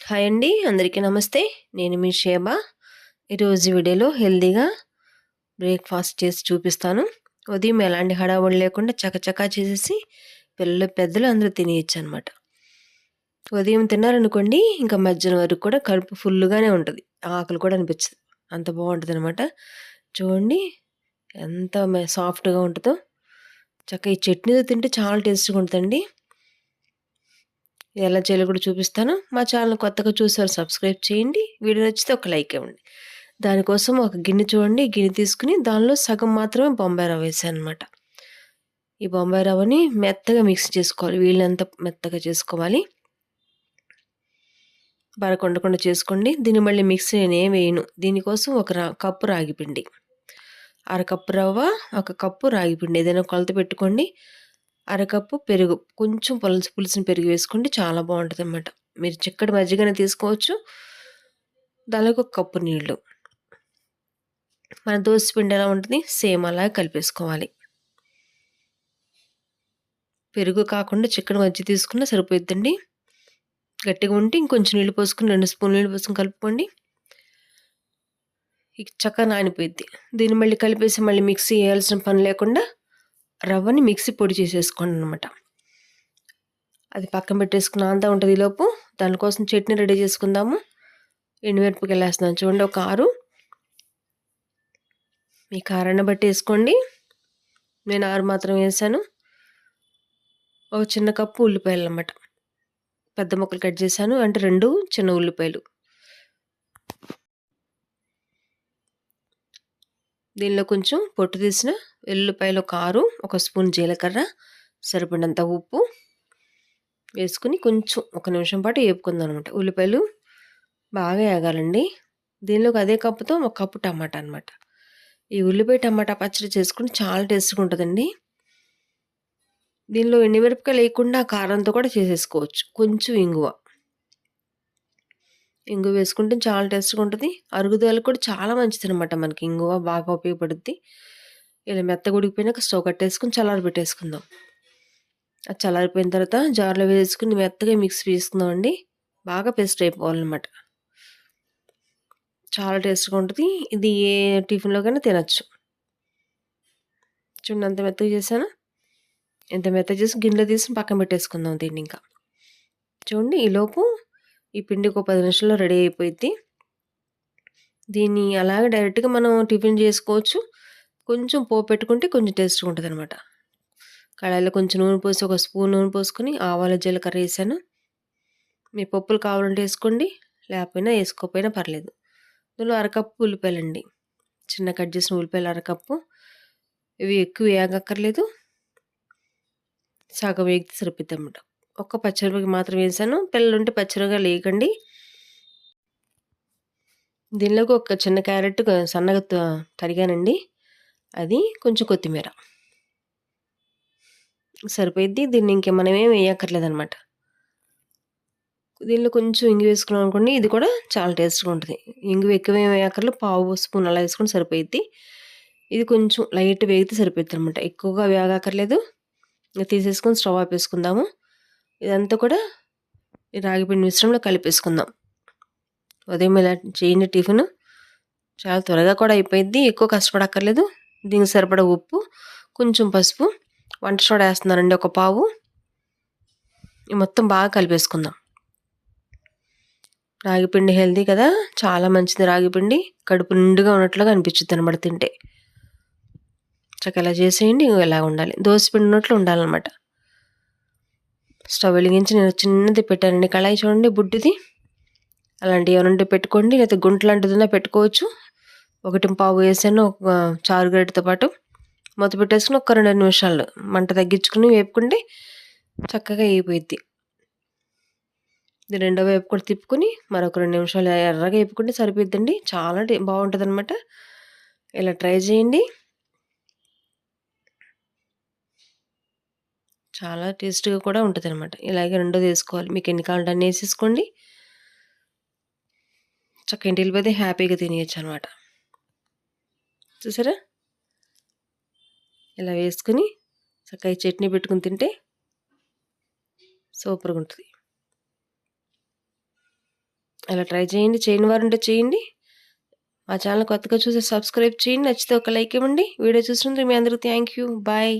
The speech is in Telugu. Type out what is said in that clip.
హాయ్ అండి అందరికీ నమస్తే. నేను మీ షేబా. ఈరోజు వీడియోలో హెల్తీగా బ్రేక్ఫాస్ట్ చేసి చూపిస్తాను. ఉదయం ఎలాంటి హడావుడి లేకుండా చకచకా చేసేసి పిల్లలు పెద్దలు అందరూ తినేయచ్చు అనమాట ఉదయం తిన్నారనుకోండి ఇంకా మధ్యాహ్నం వరకు కూడా కడుపు ఫుల్గానే ఉంటుంది. ఆకలి కూడా అనిపించదు. అంత బాగుంటుంది అనమాట చూడండి ఎంత సాఫ్ట్గా ఉంటుందో. చక్కగా ఈ చట్నీతో తింటే చాలా టేస్ట్గా ఉంటుందండి. ఎలా చేయాలో కూడా చూపిస్తాను. మా ఛానల్ కొత్తగా చూసారు సబ్స్క్రైబ్ చేయండి. వీడియో నచ్చితే ఒక లైక్ ఇవ్వండి. దానికోసం ఒక గిన్నె చూడండి. గిన్నె తీసుకుని దానిలో సగం మాత్రమే బొంబాయి రవ్వ వేసాను అనమాట ఈ బొంబాయి రవ్వని మెత్తగా మిక్స్ చేసుకోవాలి. వీళ్ళంతా మెత్తగా చేసుకోవాలి. బరకొండకుండా చేసుకోండి. దీన్ని మళ్ళీ మిక్సీ నేను ఏం వేయను. దీనికోసం ఒక రా కప్పు రాగిపిండి అరకప్పు రవ్వ ఒక కప్పు రాగిపిండి ఏదైనా కొలత పెట్టుకోండి. అరకప్పు పెరుగు. కొంచెం పులుసు పులిసిన పెరుగు వేసుకుంటే చాలా బాగుంటుంది అన్నమాట మీరు చిక్కటి మజ్జిగనే తీసుకోవచ్చు. దానికి ఒక కప్పు నీళ్ళు. మన దోశ పిండి ఎలా ఉంటుంది? సేమ్ అలా కలిపేసుకోవాలి. పెరుగు కాకుండా చిక్కటి మజ్జిగ తీసుకున్న సరిపోతుందండి గట్టిగా ఉంటే ఇంకొంచెం నీళ్ళు పోసుకుని రెండు స్పూన్ నీళ్ళు పోసుకుని కలుపుకోండి. చక్కగా నానిపోయింది దీన్ని మళ్ళీ కలిపేసి మళ్ళీ మిక్సీ వేయాల్సిన పని లేకుండా రవ్వని మిక్సీ పొడి చేసేసుకోండి అనమాట అది పక్కన పెట్టేసుకున్న అంతా ఉంటుంది లోపు. దానికోసం చట్నీ రెడీ చేసుకుందాము. ఎండుమిరపకి వెళ్ళేస్తున్నాను చూడండి ఒక ఆరు. మీ కారాన్ని బట్టి వేసుకోండి. నేను ఆరు మాత్రం వేసాను. ఒక చిన్న కప్పు ఉల్లిపాయలు అన్నమాట. పెద్ద ముక్కలు కట్ చేశాను. అంటే రెండు చిన్న ఉల్లిపాయలు. దీనిలో కొంచెం పొట్టు తీసిన వెల్లుల్లిపాయలు ఒక ఒక స్పూన్ జీలకర్ర సరిపడినంత ఉప్పు వేసుకుని కొంచెం ఒక నిమిషం పాటు వేపుకుందాం అనమాట ఉల్లిపాయలు బాగా వేగాలండి దీనిలోకి అదే కప్పుతో ఒక కప్పు టమాటా అనమాట ఈ ఉల్లిపాయ టమాటా పచ్చడి చేసుకుని చాలా టేస్ట్గా ఉంటుందండి. దీనిలో ఎండుమిరపకాయలు లేకుండా కారంతో కూడా చేసేసుకోవచ్చు. కొంచెం ఇంగువ. ఇంగువ వేసుకుంటే చాలా టేస్ట్గా ఉంటుంది. అరుగుదల కూడా చాలా మంచిది అనమాట మనకి ఇంగువ బాగా ఉపయోగపడుద్ది. ఇలా మెత్తగా ఉడికిపోయినాక స్టవ్ కట్టేసుకుని చల్లారి పెట్టేసుకుందాం. అది చల్లారిపోయిన తర్వాత జార్లో వేసుకుని మెత్తగా మిక్స్ చేసుకుందాం అండి బాగా పేస్ట్ అయిపోవాలన్నమాట. చాలా టేస్ట్గా ఉంటుంది. ఇది ఏ టిఫిన్లో కానీ తినచ్చు. చూడండి అంత మెత్తగా చేశాను? ఎంత మెత్తగా చేసి గిన్నెలో తీసి పక్కన పెట్టేసుకుందాం దీన్ని ఇంకా. చూడండి ఈలోపు ఈ పిండి ఒక పది నిమిషాల్లో రెడీ అయిపోయింది దీన్ని అలాగే డైరెక్ట్గా మనం టిఫిన్ చేసుకోవచ్చు. కొంచెం పోపు పెట్టుకుంటే కొంచెం టేస్ట్గా ఉంటుంది అనమాట కడాయిలో కొంచెం నూనె పోసి ఒక స్పూన్ నూనె పోసుకొని ఆవాల జీలకర్ర వేసాను. మీ పప్పులు కావాలంటే వేసుకోండి లేకపోయినా వేసుకోకపోయినా పర్లేదు. ఇందులో అరకప్పు ఉల్లిపాయలండి. చిన్న కట్ చేసిన ఉల్లిపాయలు అరకప్పు. ఇవి ఎక్కువ వేగక్కర్లేదు. సగం వేగితే సరిపోద్ది అన్నమాట. ఒక్క పచ్చిమిరపకాయ మాత్రం వేసాను. పిల్లలుంటే పచ్చిమిరపకాయ లేకండి. దీనిలోకి ఒక చిన్న క్యారెట్ సన్నగా తరిగానండి. అది కొంచెం కొత్తిమీర. సరిపోయిద్ది. దీన్ని ఇంకే మనం ఏం వేయక్కర్లేదనమాట. దీనిలో కొంచెం ఇంగు వేసుకున్నాం అనుకోండి ఇది కూడా చాలా టేస్ట్గా ఉంటుంది. ఇంగు ఎక్కువ ఏం వేయక్కర్లేదు. పావు స్పూన్ అలా వేసుకుని సరిపోయిద్ది. ఇది కొంచెం లైట్ వేగితే సరిపోద్ది అనమాట ఎక్కువగా వేగక్కర్లేదు. తీసేసుకొని స్టవ్ ఆపేసుకుందాము. ఇదంతా కూడా ఈ రాగిపిండి మిశ్రమంలో కలిపేసుకుందాం. ఉదయం ఇలా చేయండి టిఫిన్ చాలా త్వరగా కూడా అయిపోయింది. ఎక్కువ కష్టపడక్కర్లేదు. దీనికి సరిపడా ఉప్పు కొంచెం పసుపు వంట సోడా వేస్తున్నానండి ఒక పావు. మొత్తం బాగా కలిపేసుకుందాం. రాగిపిండి హెల్దీ కదా? చాలా మంచిది రాగిపిండి కడుపు నిండుగా ఉన్నట్లుగా అనిపించుద్ది అనమాట తింటే. చక్కగా ఇలా చేసేయండి ఇలా ఉండాలి. దోశ పిండి ఉన్నట్లు ఉండాలన్నమాట. స్టవ్ వెలిగించి నేను చిన్నది పెట్టానండి. కళాయి చూడండి బుడ్డిది. అలాంటివి ఏమైనా పెట్టుకోండి. లేకపోతే గుంట లాంటిది పెట్టుకోవచ్చు. ఒకటి పావు వేసాను ఒక చారు గడ్డతో పాటు. మొత్తం పెట్టేసుకుని ఒక రెండు నిమిషాలు మంట తగ్గించుకుని వేపుకుంటే చక్కగా వేయిపోయిద్ది రెండో వైపు కూడా తిప్పుకుని మరొక రెండు నిమిషాలు ఎర్రగా వేపుకుంటే సరిపోద్దండి చాలా బాగుంటుంది అనమాట ఇలా ట్రై చేయండి. చాలా టేస్ట్గా కూడా ఉంటుంది అనమాట ఇలాగే రెండో వేసుకోవాలి మీకు ఎన్ని కావాలంటే అన్నీ వేసేసుకోండి చక్క ఇంటికి వెళ్ళిపోతే హ్యాపీగా తినేయచ్చు అనమాట చూసారా ఇలా వేసుకుని చక్కగా చట్నీ పెట్టుకుని తింటే సూపర్గా ఉంటుంది అలా ట్రై చేయండి. చేయని వారుంటే చేయండి. మా ఛానల్ కొత్తగా చూసి సబ్స్క్రైబ్ చేయండి. నచ్చితే ఒక లైక్ ఇవ్వండి. వీడియో చూసినందుకు మీ అందరికి థ్యాంక్ యూ. బాయ్.